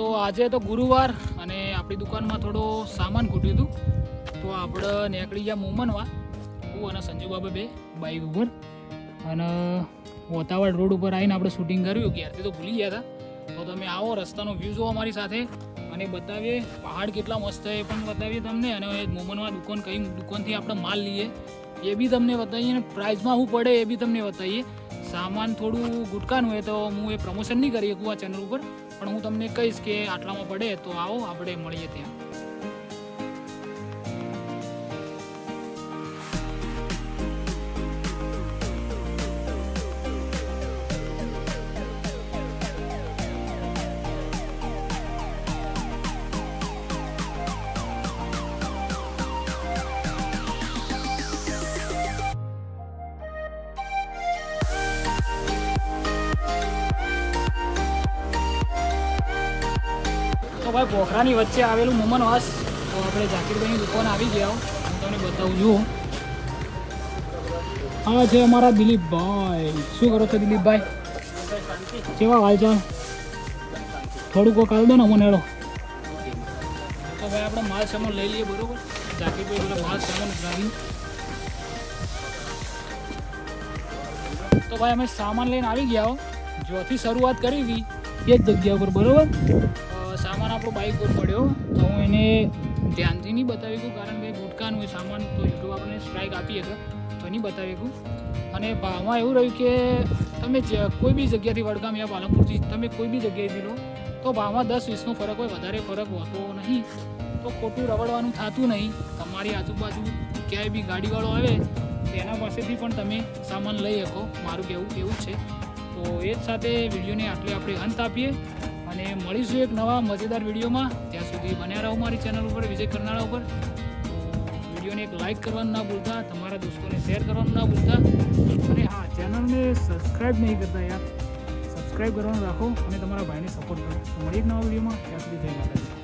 તો આજે તો ગુરુવાર અને આપણી દુકાનમાં થોડો સામાન ખૂટ્યું હતું. તો આપણે નીકળી ગયા મોમનવા. હું અને સંજુબાબા બે બાઈક ઉપર. અને વોતાવળ રોડ ઉપર આવીને આપણે શૂટિંગ કર્યું. ક્યારથી તો ભૂલી ગયા હતા. તો તમે આવો, રસ્તાનો વ્યૂ જુઓ અમારી સાથે અને બતાવીએ પહાડ કેટલા મસ્ત છે એ પણ બતાવીએ તમને. અને મોમનવા દુકાન કઈ દુકાનથી આપણે માલ લઈએ એ બી તમને બતાવીએ અને પ્રાઇઝમાં શું પડે એ બી તમને બતાવીએ. સામાન થોડું ગુટકાનું હોય તો હું એ પ્રમોશન નહીં કરી શકું આ ચેનલ ઉપર. પણ હું તમને કહીશ કે આટલામાં પડે તો આવો, આપણે મળીએ ત્યાં. તો ભાઈ પોખરાની વચ્ચે આવેલું મોમન વાસ, તો આપણે ઝાકીરભાઈની દુકાન આવી ગયા. હું તમને બતાવું છું. હા છે અમારા દિલીપભાઈ. શું કરો છો દિલીપભાઈ? કેવા હાલચાલ? થોડુંક કોક હાલ દો ને મને તો ભાઈ આપણે માલ સામાન લઈ લઈએ, બરોબર? ઝાકીરભાઈ બધા માલ સામાન ઉતરાવી તો ભાઈ અમે સામાન લઈને આવી ગયા જ્યાંથી શરૂઆત કરી હતી એ જ જગ્યા ઉપર બરોબર? સામાન આપણો બાઇક પર પડ્યો. તો હું એને ધ્યાનથી નહીં બતાવી શકું કારણ કે ગુટકાનું એ સામાન તો યુટ્યુબ આપણને સ્ટ્રાઇક આપી હશે. તો નહીં બતાવી શકું અને ભાવમાં એવું રહ્યું કે તમે કોઈ બી જગ્યાથી વડગામ યા પાલનપુરથી તમે કોઈ બી જગ્યાએથી લો તો ભાવમાં દસ વીસનો ફરક હોય, વધારે ફરક હોતો નહીં. તો ખોટું રવડવાનું થતું નહીં. તમારી આજુબાજુ ક્યાંય બી ગાડીવાળો આવે તેના પાસેથી પણ તમે સામાન લઈ શકો. મારું કહેવું એવું જ છે. તો એ જ સાથે વિડીયોને આટલે આપણે અંત આપીએ. અને મળીશું એક નવા મજેદાર વિડીયોમાં. ત્યાં સુધી બન્યા રહો મારી ચેનલ ઉપર, વિજય કરનાળા ઉપર. વિડીયોને એક લાઇક કરવાનું ના ભૂલતા, તમારા દોસ્તોને શેર કરવાનું ના ભૂલતા. અને હા ચેનલને સબસ્ક્રાઈબ નહીં કરતા યાર. સબસ્ક્રાઈબ કરવાનું રાખો અને તમારા ભાઈને સપોર્ટ કરો. મળી એક નવા વિડીયોમાં. ત્યાં સુધી જય માતાજી.